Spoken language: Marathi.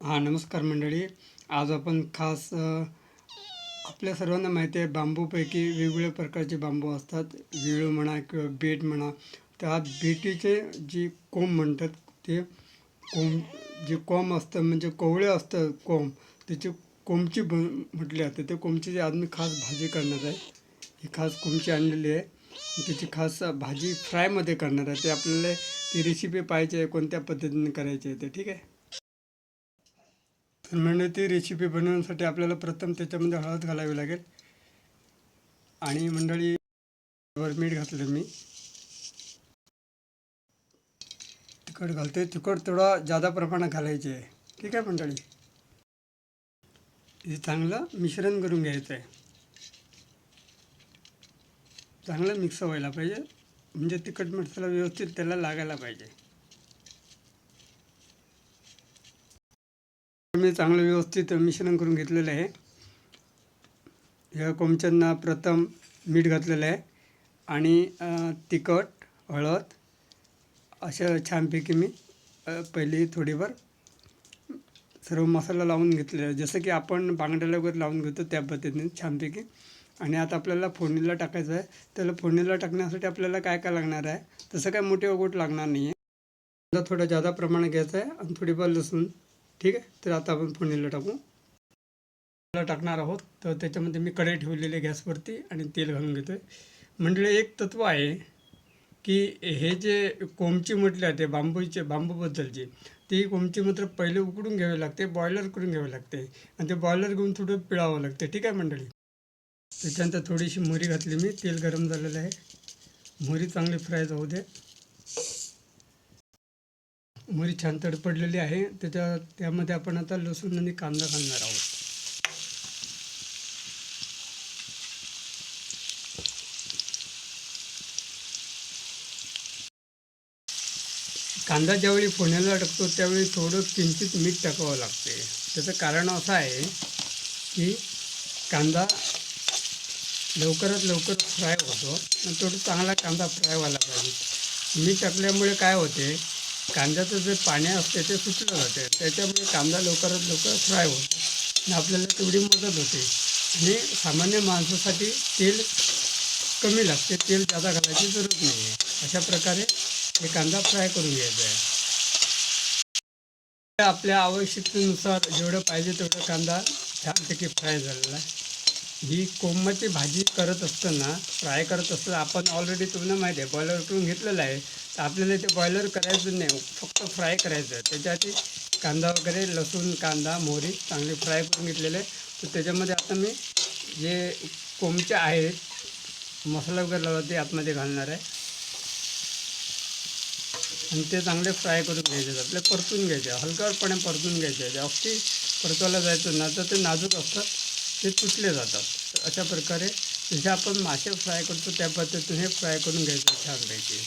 हां नमस्कार मंडळी. आज आपण खास आपल्या सर्वांना माहिती आहे बांबूपैकी वेगवेगळ्या प्रकारचे बांबू असतात. विळू म्हणा किंवा बेट म्हणा त्या बेटीचे जी कोंब म्हणतात ते कोंब जे कोंब असतं म्हणजे कोवळे असतं कोंब त्याची कोंबची ब म्हटली जाते. ते कोंबची आज मी खास भाजी करणार आहे ही खास कोंबची आणलेली आहे. त्याची खास भाजी फ्रायमध्ये करणार आहे. ते आपल्याला ती रेसिपी पाहिजे आहे कोणत्या पद्धतीने करायची आहे ते ठीक आहे? म्हणजे ती रेसिपी बनवण्यासाठी आपल्याला प्रथम त्याच्यामध्ये हळद घालावी लागेल. आणि मंडळी वर मीठ घातलं मी. तिखट घालते तिखट थोडा जादा प्रमाणात घालायचे आहे. ठीक आहे मंडळी? हे चांगलं मिश्रण करून घ्यायचं आहे. चांगलं मिक्स व्हायला पाहिजे. म्हणजे तिखट मसाला व्यवस्थित त्याला लागायला पाहिजे. मी चांगलं व्यवस्थित मिश्रण करून घेतलेलं आहे. ह्या कोमच्यांना प्रथम मीठ घातलेलं आहे आणि तिखट हळद अशा छानपैकी मी पहिली थोडीफार सर्व मसाला लावून घेतलेला आहे. जसं की आपण बांगड्याला वगैरे लावून घेतो त्या पद्धतीने छानपैकी. आणि आता आपल्याला फोडणीला टाकायचं आहे. त्याला फोडणीला टाकण्यासाठी आपल्याला काय काय लागणार आहे? तसं काय मोठे वगोट लागणार नाही आहे थोडं जादा प्रमाणात घ्यायचं आहे आणि थोडीफार लसूण ठीक आहे? तर आता आपण फोडणीला टाकू. ला टाकणार आहोत. तर त्याच्यामध्ये मी कढई ठेवलेली गॅसवरती आणि तेल घालून घेतो आहे मंडळी एक तत्व आहे की हे जे कोंबची म्हटले आहे ते बांबूचे बांबूबद्दलची ती कोमची मात्र पहिले उकडून घ्यावी लागते बॉयलर करून घ्यावी लागते आणि ते बॉयलर घेऊन थोडं पिळावं लागते. ठीक आहे मंडळी? त्याच्यानंतर थोडीशी मोहरी घातली मी. तेल गरम झालेलं आहे. मोहरी चांगली फ्राय जाऊ दे. मोहरी छान तडपडलेली आहे. त्याच्या त्यामध्ये आपण आता लसूण आणि कांदा घालणार आहोत. कांदा ज्यावेळी फोडण्याला टाकतो त्यावेळी थोडं किंचित मीठ टाकावं लागते. त्याचं कारण असं आहे की कांदा लवकरात लवकर फ्राय होतो. आणि थोडं चांगला कांदा फ्राय व्हायला पाहिजे. मीठ टाकल्यामुळे काय होते कांद्याचं जे पाणी असते ते सुटलं जाते. त्याच्यामुळे कांदा लवकरात लवकर फ्राय होतो. आणि आपल्याला तेवढी मदत होते. आणि सामान्य माणसासाठी तेल कमी लागते. तेल जादा घालायची जरूरत नाही आहे अशा प्रकारे हे कांदा फ्राय करून घ्यायचा आहे. आपल्या आवश्यकतेनुसार जेवढं पाहिजे तेवढं कांदा छानपैकी फ्राय झालेला आहे. ही कोंबाची भाजी करत असताना फ्राय करत असताना आपण ऑलरेडी तुम्हाला माहिती आहे बॉयलर करून घेतलेलं आहे. तर आपल्याला ते बॉयलर करायचं नाही फक्त फ्राय करायचं आहे. त्याच्यासाठी कांदा वगैरे लसूण कांदा मोहरी चांगली फ्राय करून घेतलेले आहे. तर त्याच्यामध्ये आता मी जे कोंबचे आहेत मसाला वगैरे लावला ते आतमध्ये घालणार आहे. आणि ते चांगले फ्राय करून घ्यायचे आपले परतून घ्यायचे हलकापणे परतून घ्यायचे जास्ती परतवायला जायचं ना तर ते नाजूक असतात. ते तुटले जातात. अशा प्रकारे जसे आपण मासे फ्राय करतो त्या पद्धतीने हे फ्राय करून घ्यायचं छानपैकी